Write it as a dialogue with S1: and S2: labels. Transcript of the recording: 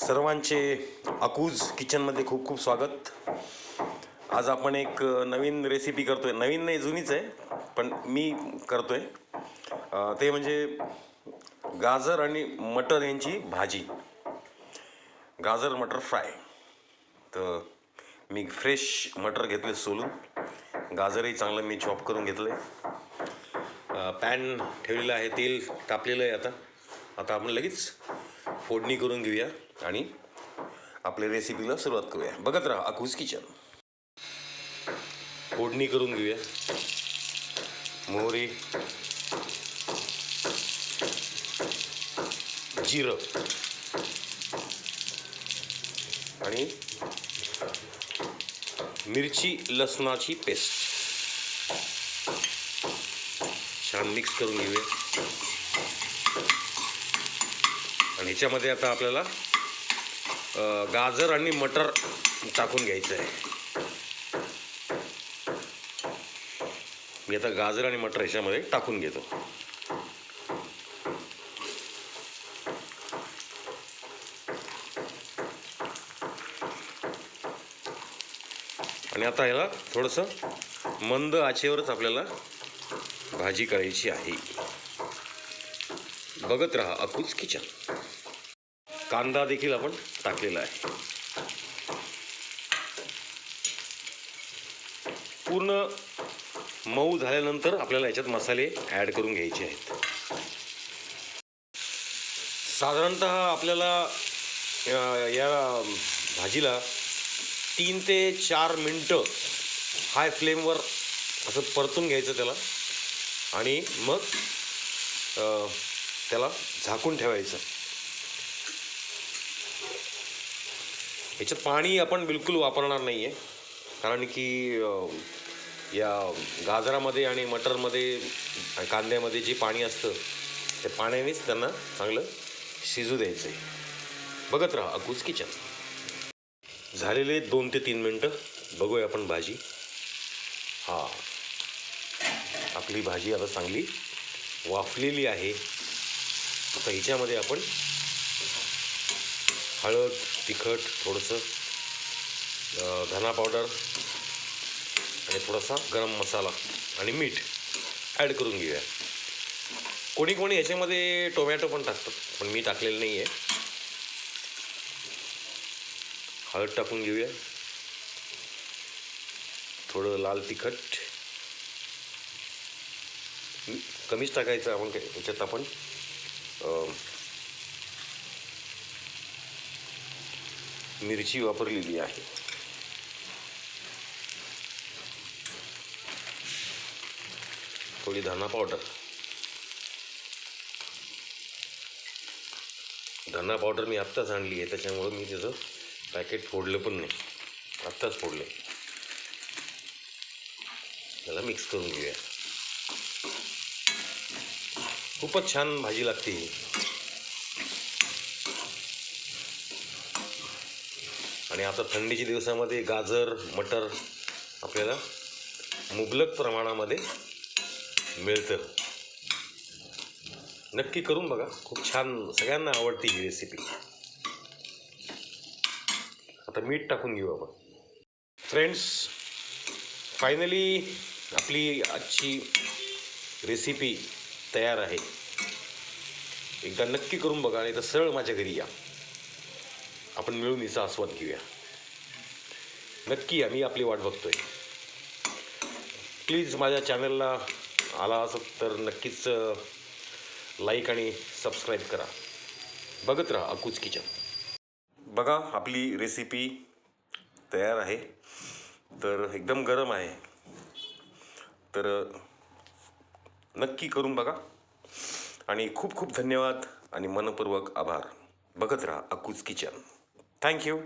S1: सर्वांचे अकूज किचनमध्ये खूप खूप स्वागत. आज आपण एक नवीन रेसिपी करतो आहे नवीन नाही जुनीच आहे पण मी करतो आहे ते म्हणजे गाजर आणि मटर यांची भाजी. गाजर मटर फ्राय. तर मी फ्रेश मटर घेतले सोलून. गाजरही चांगलं मी चॉप करून घेतलं आहे पॅन ठेवलेलं आहे तेल तापलेलं आहे आता. आता आपण लगेच फोडणी करून घेऊया. आणि आपल्या रेसिपीला सुरुवात करूया. बघत राहा अकूज किचन फोडणी करून घेऊया. मोहरी जिरं आणि मिरची लसणाची पेस्ट छान मिक्स करून घेऊया. आणि ह्याच्यामध्ये आता आपल्याला गाजर आणि मटर टाकून घ्यायचं आहे. मी आता गाजर आणि मटर ह्याच्यामध्ये टाकून घेतो. आणि आता ह्याला थोडंसं मंद आचेवरच आपल्याला भाजी करायची आहे. बघत राहा अकूच किचन. कांदा देखील आपण टाकलेला आहे. पूर्ण मऊ झाल्यानंतर आपल्याला याच्यात मसाले ॲड करून घ्यायचे आहेत. साधारणतः आपल्याला या भाजीला तीन ते चार मिनटं हाय फ्लेमवर असं परतून घ्यायचं त्याला आणि मग त्याला झाकून ठेवायचं. ह्याच्यात पाणी आपण बिलकुल वापरणार नाही आहे कारण की या गाजरामध्ये आणि मटरमध्ये कांद्यामध्ये जे पाणी असतं ते पाण्यानेच त्यांना चांगलं शिजू द्यायचं आहे बघत राहा अकूज किचन. झालेले दोन ते तीन मिनटं बघूया आपण भाजी. हा. आपली भाजी आता चांगली वाफलेली आहे. आता हिच्यामध्ये आपण हळद तिखट थोडंसं धना पावडर आणि थोडासा गरम मसाला आणि मीठ ॲड करून घेऊया. कोणी कोणी याच्यामध्ये टोमॅटो पण टाकतात पण मी टाकलेलं नाही आहे हळद टाकून घेऊया. थोडं लाल तिखट. कमीच टाकायचं आपण काय याच्यात आपण मिरची वापरलेली आहे. थोडी धना पावडर. धना पावडर मी आत्ताच आणली आहे त्याच्यामुळं मी त्याचं पॅकेट फोडलं पण नाही. आत्ताच फोडलं त्याला मिक्स करून घेऊया. खूपच छान भाजी लागते ही. आणि आता थंडीच्या दिवसामध्ये गाजर मटर आपल्याला मुबलक प्रमाणामध्ये मिळतं. नक्की करून बघा. खूप छान सगळ्यांना आवडते ही रेसिपी आता मीठ टाकून घेऊ आपण. फ्रेंड्स फायनली आपली आजची रेसिपी तयार आहे. एकदा नक्की करून बघा आणि तर सरळ माझ्या घरी या. आपण मिळून हिचा आस्वाद घेऊया. नक्की आम्ही मी आपली वाट बघतोय. प्लीज माझ्या चॅनलला आला असं तर नक्कीच लाईक आणि सबस्क्राईब करा. बघत राहा अकूच किचन. बघा आपली रेसिपी तयार आहे. तर एकदम गरम आहे. तर नक्की करून बघा. आणि खूप खूप धन्यवाद आणि मनपूर्वक आभार. बघत राहा अकूज किचन. Thank you.